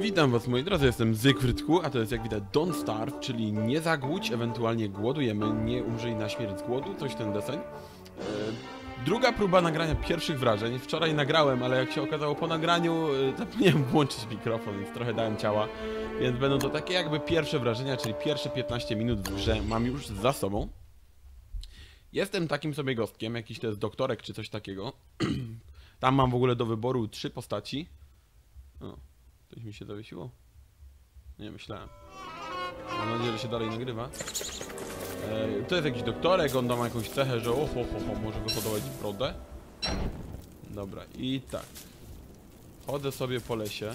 Witam was moi drodzy, jestem Zygfrydku, a to jest jak widać Don't Starve, czyli nie zagłódź, ewentualnie głodujemy, nie umrzyj na śmierć z głodu, coś ten deseń. E, druga próba nagrania pierwszych wrażeń. Wczoraj nagrałem, ale jak się okazało po nagraniu e, zapomniałem włączyć mikrofon, więc trochę dałem ciała. Więc będą to takie jakby pierwsze wrażenia, czyli pierwsze 15 minut w grze mam już za sobą. Jestem takim sobie gostkiem, jakiś to jest doktorek czy coś takiego. Tam mam w ogóle do wyboru trzy postaci. O, coś mi się zawiesiło? Nie, myślałem. Mam nadzieję, że się dalej nagrywa. E, to jest jakiś doktorek, on ma jakąś cechę, że o, ho, ho, może wyhodować brodę. Dobra, i tak. Chodzę sobie po lesie.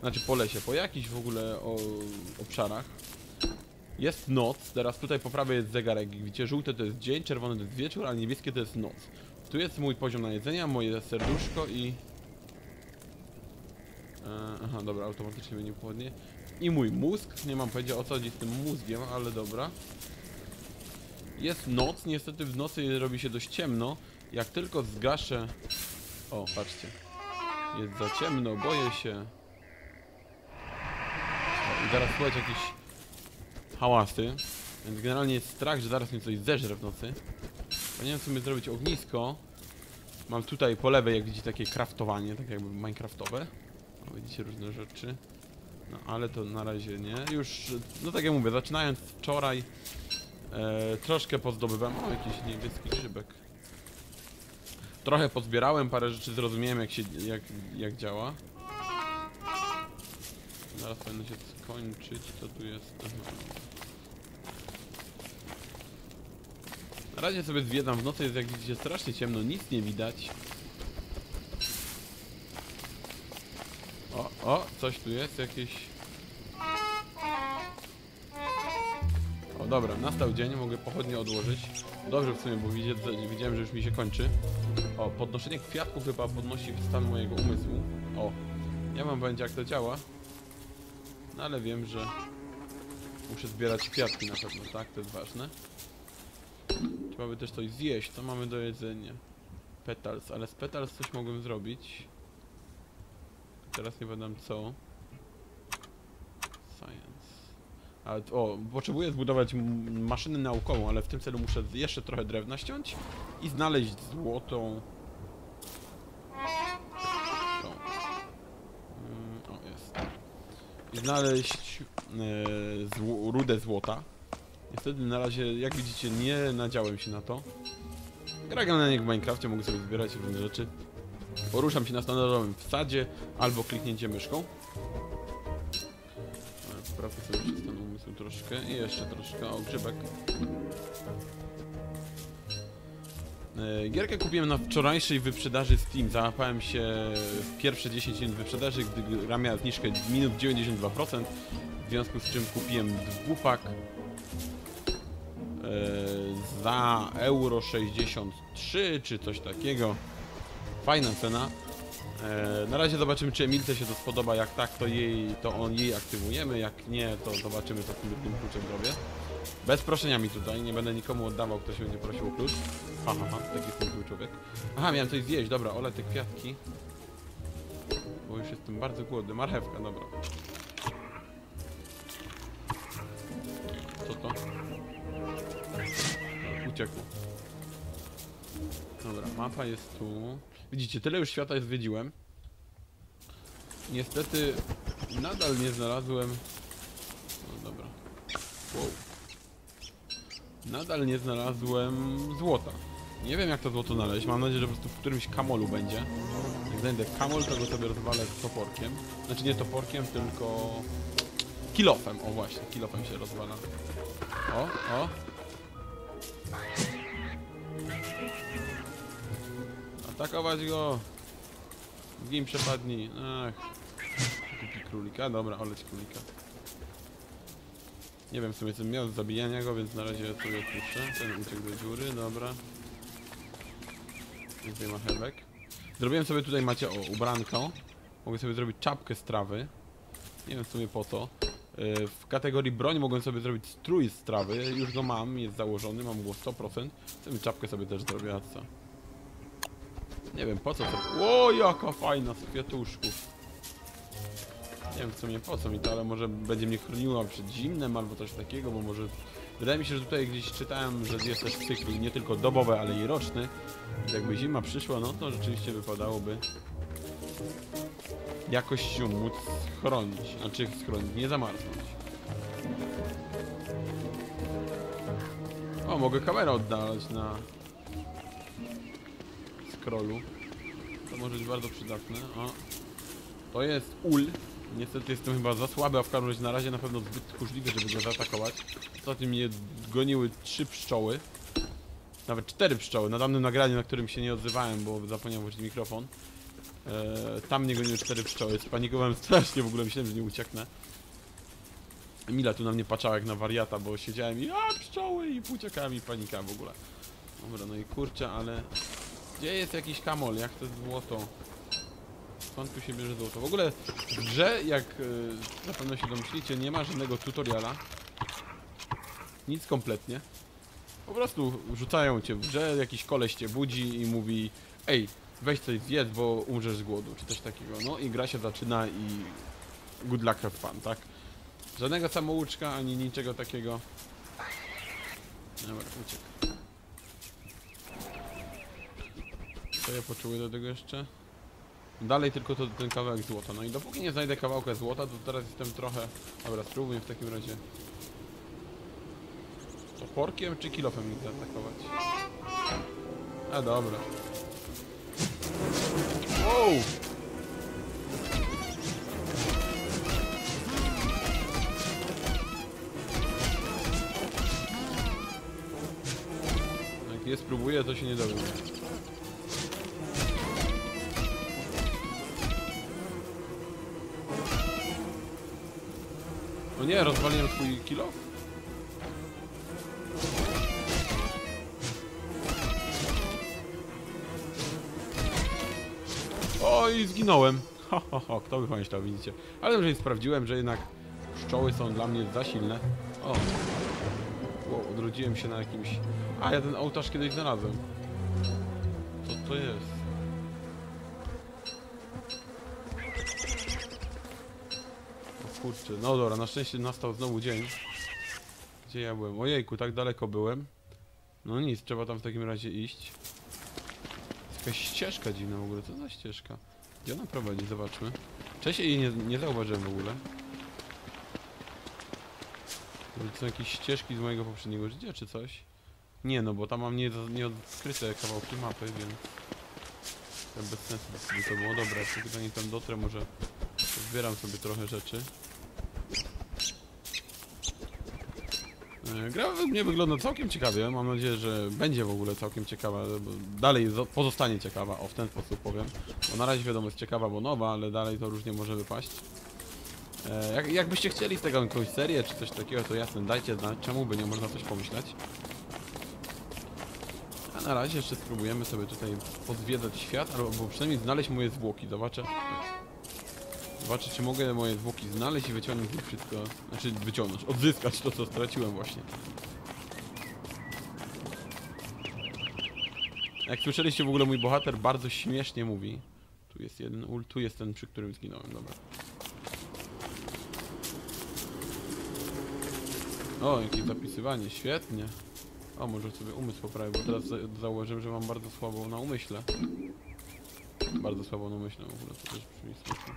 Znaczy po lesie, po jakichś w ogóle o, obszarach. Jest noc, teraz tutaj po prawej jest zegarek, widzicie, żółte to jest dzień, czerwone to jest wieczór, a niebieskie to jest noc. Tu jest mój poziom na jedzenia, moje serduszko i... E, aha, dobra, automatycznie mnie nie chłodnie. I mój mózg, nie mam pojęcia o co chodzi z tym mózgiem, ale dobra. Jest noc, niestety w nocy robi się dość ciemno. Jak tylko zgaszę... O, patrzcie. Jest za ciemno, boję się. O, I zaraz słychać jakieś hałasy. Więc generalnie jest strach, że zaraz mnie coś zeżre w nocy. Powinienem sobie zrobić ognisko. Mam tutaj po lewej, jak widzicie, takie kraftowanie, tak jakby minecraftowe. Widzicie różne rzeczy. No ale to na razie nie. Już, no tak jak mówię, zaczynając wczoraj e, troszkę pozdobywałem. O, jakiś niebieski grzybek. Trochę pozbierałem, parę rzeczy zrozumiałem jak się, jak, jak działa. Zaraz powinno się skończyć, co tu jest. Aha. Na razie sobie zwiedzam, w nocy jest jak widzicie strasznie ciemno, nic nie widać. O, o, coś tu jest, jakieś... O, dobra, nastał dzień, mogę pochodnie odłożyć. Dobrze w sumie, bo widzia, widziałem, że już mi się kończy. O, podnoszenie kwiatków chyba podnosi stan mojego umysłu. O, nie mam pojęcia jak to działa. No ale wiem, że muszę zbierać kwiatki na pewno, tak? To jest ważne. Trzeba by też coś zjeść, co mamy do jedzenia? Petals, ale z petals coś mogłem zrobić. Teraz nie będę co. Science. Ale, o, potrzebuję zbudować maszynę naukową, ale w tym celu muszę jeszcze trochę drewna ściąć i znaleźć złotą... Tą. Mm, o, jest. I znaleźć zło, rudę złota. Niestety na razie, jak widzicie, nie nadziałem się na to. Gra generalnie jak w Minecrafcie, mogę sobie zbierać różne rzeczy. Poruszam się na standardowym wsadzie albo kliknięcie myszką. Ale Poprawię sobie przez ten umysł troszkę i jeszcze troszkę. O, grzybek. E, Gierkę kupiłem na wczorajszej wyprzedaży Steam. Załapałem się w pierwsze 10 minut wyprzedaży, gdy gra miała zniżkę minut 92%. W związku z czym kupiłem dwupak e, za euro 63 czy coś takiego. Fajna cena. E, na razie zobaczymy, czy Emilce się to spodoba. Jak tak, to jej, to on jej aktywujemy. Jak nie, to zobaczymy, co tym drugim kluczem zrobię. Bez proszeniami tutaj, nie będę nikomu oddawał, kto się będzie prosił o klucz. Ha, ha, ha, taki jest człowiek. Aha, miałem coś zjeść, dobra, ole te kwiatki. Bo już jestem bardzo głodny. Marchewka, dobra. Co to? Uciekło. Dobra, mapa jest tu. Widzicie, tyle już świata zwiedziłem. Niestety nadal nie znalazłem. No dobra. Wow. Nadal nie znalazłem złota. Nie wiem jak to złoto znaleźć. Mam nadzieję, że po prostu w którymś kamolu będzie. Jak znajdę kamol, to go sobie rozwalę z toporkiem. Znaczy nie toporkiem, tylko kilofem. O właśnie, kilofem się rozwala. O, o. Atakować go! W przepadnij. Ach. Kupi królika. Dobra, oleć królika. Nie wiem w sumie co miał z zabijania go, więc na razie sobie puszczę. Ten uciekł do dziury, dobra. Więcej marchewek. Zrobiłem sobie tutaj, macie, o, ubranko. Mogę sobie zrobić czapkę z trawy. Nie wiem w sumie po co. Yy, W kategorii broń mogłem sobie zrobić strój z trawy. Już go mam, jest założony, mam go 100%. Sobie czapkę sobie też zrobię, a co? Nie wiem po co to. O, jaka fajna z kwiatuszków. wiem w sumie po co mi to, ale może będzie mnie chroniło przed zimnem albo coś takiego, bo może... Wydaje mi się, że tutaj gdzieś czytałem, że jest też cykl nie tylko dobowy, ale i roczny. Więc Jakby zima przyszła, no to rzeczywiście wypadałoby jakoś się móc chronić. Znaczy schronić, nie zamarznąć. O, mogę kamerę oddalać na scrollu. To może być bardzo przydatne. O. To jest ul. Niestety jestem chyba za słaby, a w każdym razie na razie na pewno zbyt tchórzliwy, żeby go zaatakować. Ostatnio mnie goniły trzy pszczoły. Nawet cztery pszczoły. Na danym nagraniu, na którym się nie odzywałem, bo zapomniałem włożyć mikrofon. Eee, tam mnie goniły cztery pszczoły. Spanikowałem strasznie, w ogóle myślałem, że nie ucieknę. Emila tu na mnie patrzała jak na wariata, bo siedziałem i a pszczoły i uciekała mi panika w ogóle. Dobra, no i kurczę, ale gdzie jest jakiś kamol? Jak to złoto? Skąd tu się bierze złoto? W ogóle w grze, jak y, na pewno się domyślicie, nie ma żadnego tutoriala. Nic kompletnie. Po prostu rzucają cię w grze, jakiś koleś cię budzi i mówi Ej, weź coś zjedz, bo umrzesz z głodu, czy coś takiego. No i gra się zaczyna i good luck have fun, tak? Żadnego samouczka, ani niczego takiego. Dobra, uciekł. Co ja poczuję do tego jeszcze? Dalej tylko to, ten kawałek złota. No i dopóki nie znajdę kawałka złota, to teraz jestem trochę... Dobra, spróbuję w takim razie. Toporkiem czy kilofem ich zaatakować? A dobra. Wow! Jak je spróbuję, to się nie dowiem. No nie, rozwaliłem twój kilo? Oj, zginąłem. Ho, ho, ho, kto by pomyślał, widzicie. Ale już sprawdziłem, że jednak pszczoły są dla mnie za silne. O. Wow, odrodziłem się na jakimś... A, ja ten ołtarz kiedyś znalazłem. Co to jest? O kurczę, no dobra, na szczęście nastał znowu dzień. Gdzie ja byłem? Ojejku, tak daleko byłem. No nic, trzeba tam w takim razie iść. Jakaś ścieżka dziwna w ogóle, co za ścieżka? Gdzie ona prowadzi? Zobaczmy. Wcześniej jej nie, nie zauważyłem w ogóle. To są jakieś ścieżki z mojego poprzedniego życia, czy coś? Nie, no bo tam mam nie, nieodkryte kawałki mapy, więc... To bez sensu to było. Dobra, jak zanim tam dotrę, może zbieram sobie trochę rzeczy. Gra według mnie wygląda całkiem ciekawie. Mam nadzieję, że będzie w ogóle całkiem ciekawa, dalej zo- pozostanie ciekawa, o w ten sposób powiem. Bo na razie wiadomo jest ciekawa, bo nowa, ale dalej to różnie może wypaść. E, jak, jakbyście chcieli z tego jakąś serię czy coś takiego, to jasne, dajcie znać, czemu by nie można coś pomyśleć. A na razie jeszcze spróbujemy sobie tutaj pozwiedzać świat, albo przynajmniej znaleźć moje zwłoki. Zobaczę. Zobaczę, czy mogę moje zwłoki znaleźć i wyciągnąć z nich wszystko. Znaczy, wyciągnąć, odzyskać to, co straciłem właśnie. Jak słyszeliście, w ogóle mój bohater bardzo śmiesznie mówi. Tu jest jeden ul, tu jest ten, przy którym zginąłem, dobra. O, jakieś zapisywanie, świetnie. O, może sobie umysł poprawię, bo teraz za założyłem, że mam bardzo słabą na umyśle. Bardzo słabą na umyśle, w ogóle to też brzmi smutno.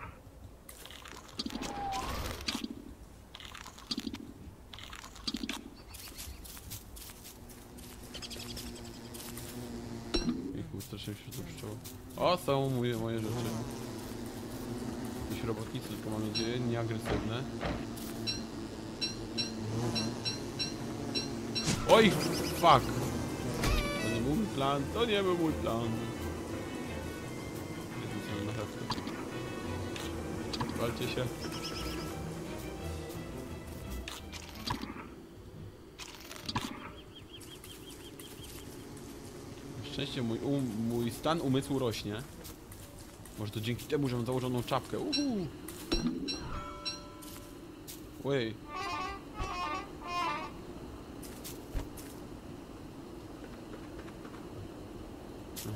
Jejku, strasznie się to pszczoło. O, są moje, moje rzeczy. Jakieś robotnicy, tylko mam nadzieję, nieagresywne. Oj, fuck! To nie był mój plan, to nie był mój plan. Walcie się. Szczęście mój, um, mój stan umysłu rośnie. Może to dzięki temu, że mam założoną czapkę. Uhu. Wej.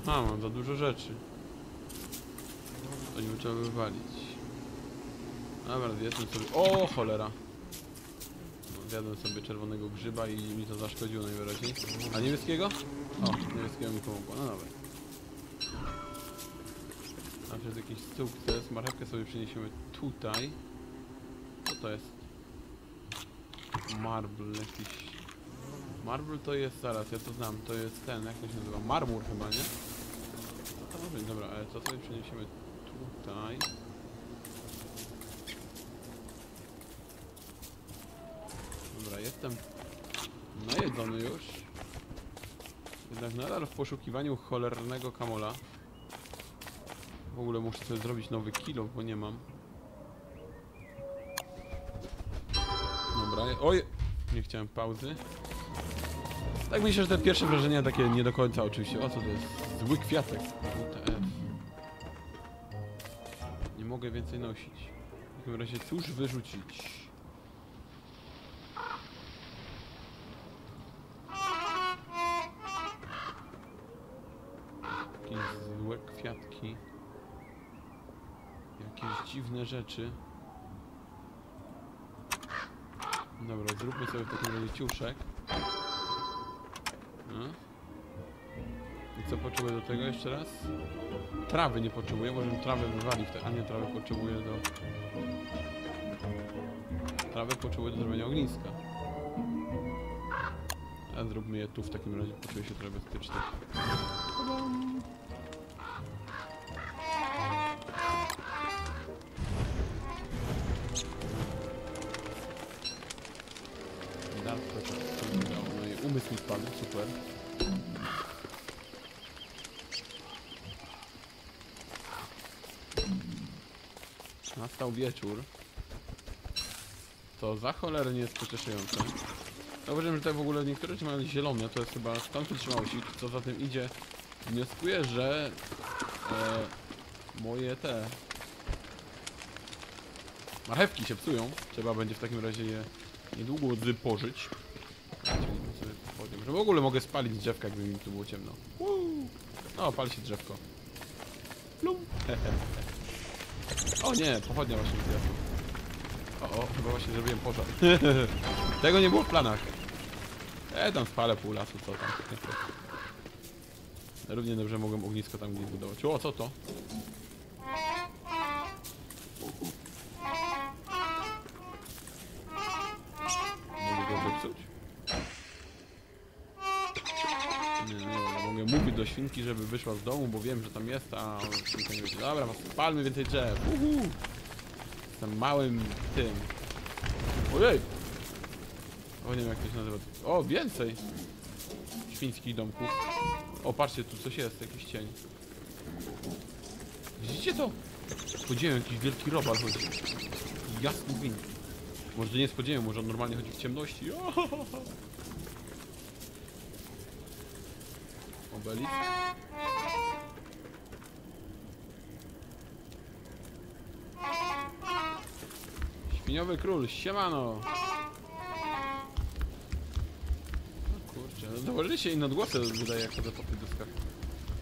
Aha, mam za dużo rzeczy. To nie trzeba wywalić. Dobra, zjedzmy sobie... O, cholera! No, Zjadłem sobie czerwonego grzyba i mi to zaszkodziło najwyraźniej. A niebieskiego? O, niebieskiego mi pomogło, no dobra. A przez jakiś sukces, marchewkę sobie przeniesiemy tutaj. Co to jest? Marble jakiś... Marble to jest, zaraz, ja to znam, to jest ten, jak to się nazywa? Marmur chyba, nie? Co to może być? Dobra, ale co sobie przeniesiemy tutaj? Dobra, jestem najedzony już. Jednak nadal w poszukiwaniu cholernego kamola. W ogóle muszę sobie zrobić nowy kilo, bo nie mam. Dobra, oj! Nie chciałem pauzy. Tak myślę, że te pierwsze wrażenia takie nie do końca oczywiście. O co to jest? Zły kwiatek. WTF. Nie mogę więcej nosić. W takim razie cóż wyrzucić? Kwiatki. Jakieś dziwne rzeczy. Dobra, zróbmy sobie w takim razie ciuszek. No. I co potrzebuję do tego jeszcze raz? Trawy nie potrzebuję, może bym trawę wywalił, a nie trawę potrzebuję do... Trawę potrzebuję do zrobienia ogniska. A zróbmy je tu w takim razie, poczuję się trochę bezpiecznie. Nastał wieczór. To za cholernie jest pocieszające. Zauważyłem, że tutaj w ogóle niektóre mają zielone, to jest chyba stąd wytrzymałości, co za tym idzie. Wnioskuję, że e, moje te marchewki się psują. Trzeba będzie w takim razie je niedługo wypożyć. Że w ogóle mogę spalić drzewka, gdyby mi tu było ciemno. Woo! O, pali się drzewko. Plum. O nie, pochodnia właśnie zjadła. O, o, chyba właśnie zrobiłem pożar. Tego nie było w planach. E, tam spalę pół lasu, co tam. Równie dobrze mogłem ognisko tam gdzieś budować. O, co to? Mogę go zepsuć? Nie, nie, mówić do świnki, żeby wyszła z domu, bo wiem, że tam jest, a świnka nie będzie. Dobra, palmy więcej drzew. Uhu. Jestem małym tym. Ojej! O, nie wiem jak to się nazywa. O, więcej! Świńskich domków. O, patrzcie, tu coś jest, jakiś cień. Widzicie to? Podziemem jakiś wielki robal chodzi. Jasny gwint. Może nie jest podziemiem, może on normalnie chodzi w ciemności. O! Obelisk. Świniowy król, siemano! O kurczę, no założyli inne odgłosy wydaje jak chodzę po tych dyskach.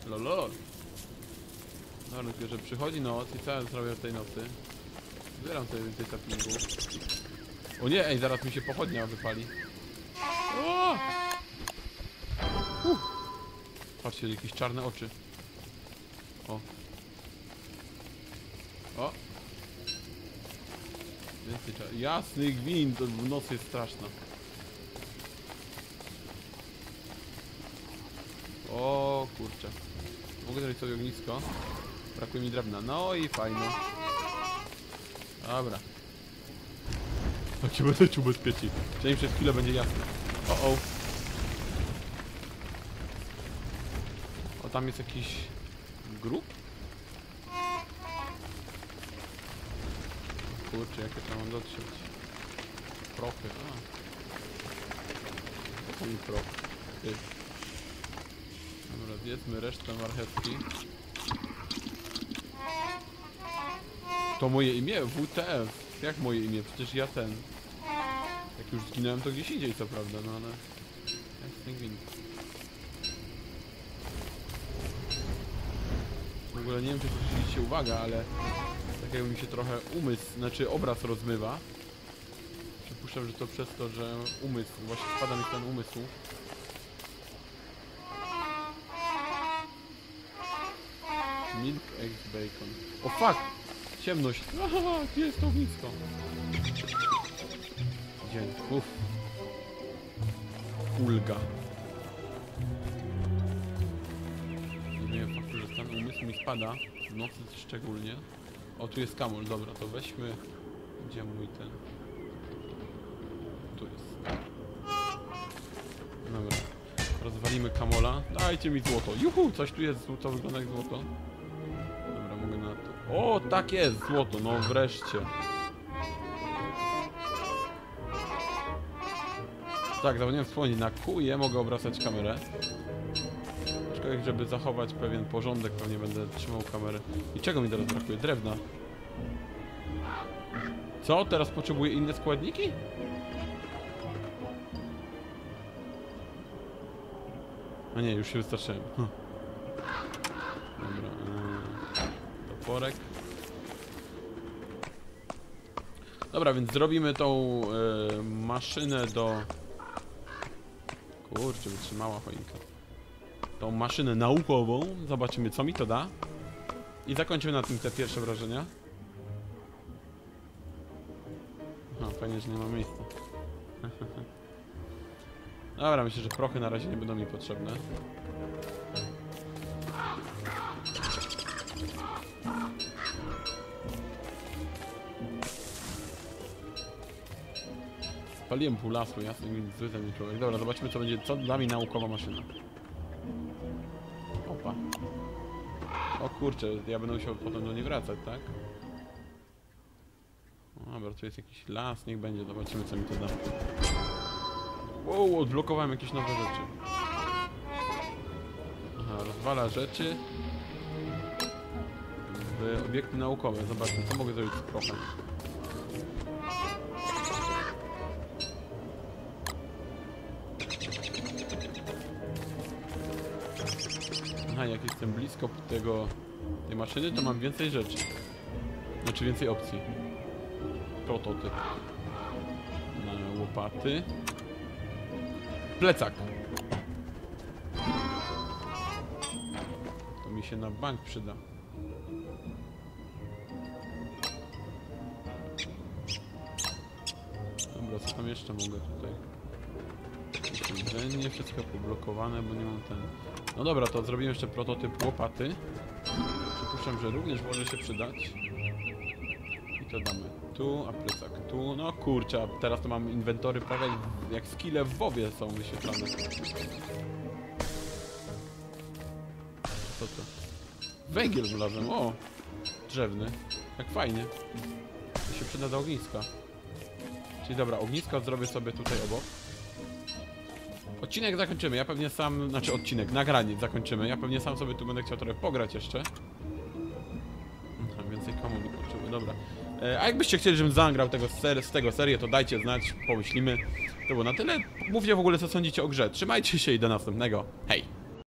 Lolol. No ale że przychodzi noc i co ja zrobię w tej nocy? Zbieram sobie więcej saplingu. O nie, ej, zaraz mi się pochodnia wypali. Patrzcie, jakieś czarne oczy. O. O. Więcej czar... Jasny gwint, to w nocy jest straszna. O kurczę. Mogę zrobić sobie ognisko. Brakuje mi drewna. No i fajnie. Dobra. Tak się będę czuł bezpiecznie. Przynajmniej przez chwilę będzie jasno. O o. tam jest jakiś grób? Kurczę, jak ja tam mam dotrzeć? Prochy, a. To mi proch. Ty. Dobra, zjedzmy resztę marchewki. To moje imię? WTF. Jak moje imię? Przecież ja ten. Jak już zginąłem, to gdzieś indziej, co prawda, no ale... Jasny gwint. Ogóle nie wiem, czy zwróciliście uwagę, ale tak Czekaj, mi się trochę umysł, znaczy obraz rozmywa. Przypuszczam, że to przez to, że umysł, właśnie spada mi ten umysł. Milk, eggs, bacon. O fuck! Ciemność! Aha, gdzie jest to ognisko? Dzień. Uff. Ulga. Nie stan umysłu mi spada. W nocy szczególnie. O, tu jest kamul, dobra, to weźmy. Gdzie mój ten? Tu jest. Dobra. Rozwalimy kamola. Dajcie mi złoto. Juhu, coś tu jest, to wygląda jak złoto. Dobra, mogę na to. O, tak jest, złoto, no wreszcie. Tak, zapomniałem wspomnieć, na QE mogę obracać kamerę. Aczkolwiek, żeby zachować pewien porządek, pewnie będę trzymał kamerę. I czego mi teraz brakuje? Drewna. Co? Teraz potrzebuję inne składniki? A nie, już się wystarczyłem. Hm. Dobra. Yy, toporek. Dobra, więc zrobimy tą yy, maszynę do... Kurczę, wytrzymała choinka. Tą maszynę naukową. Zobaczymy, co mi to da. I zakończymy na tym te pierwsze wrażenia. No, fajnie, że nie ma miejsca. Dobra, myślę, że prochy na razie nie będą mi potrzebne. Spaliłem pół lasu, jasny gwint, zły ten człowiek. Dobra, zobaczmy co będzie, co da mi naukowa maszyna. O kurczę, ja będę musiał potem do niej wracać, tak? Dobra, tu jest jakiś las, niech będzie, zobaczymy co mi to da. Wow, odblokowałem jakieś nowe rzeczy. Aha, rozwala rzeczy. W obiekty naukowe. Zobaczmy, co mogę zrobić z prochem. Jestem blisko tego, tej maszyny, to mam więcej rzeczy. Znaczy więcej opcji. Prototyp. Łopaty. Plecak. To mi się na bank przyda. Dobra, co tam jeszcze mogę tutaj? Jedzenie, wszystko poblokowane, bo nie mam ten... No dobra, to zrobimy jeszcze prototyp łopaty. Przypuszczam, że również może się przydać. I to damy tu, a plecak tu. No kurczę, teraz to mam inwentory prawie jak- skille w WoWie są wyświetlane. Co to? Węgiel znalazłem, o! Drzewny. Jak fajnie. To się przyda do ogniska. Czyli dobra, ognisko zrobię sobie tutaj obok. Odcinek zakończymy, ja pewnie sam, znaczy odcinek, nagranie zakończymy. Ja pewnie sam sobie tu będę chciał trochę pograć jeszcze. Więcej komórek potrzebuję, dobra. E, a jakbyście chcieli, żebym zagrał tego ser z tego serię, to dajcie znać, pomyślimy. To było na tyle. Mówcie w ogóle, co sądzicie o grze. Trzymajcie się i do następnego. Hej!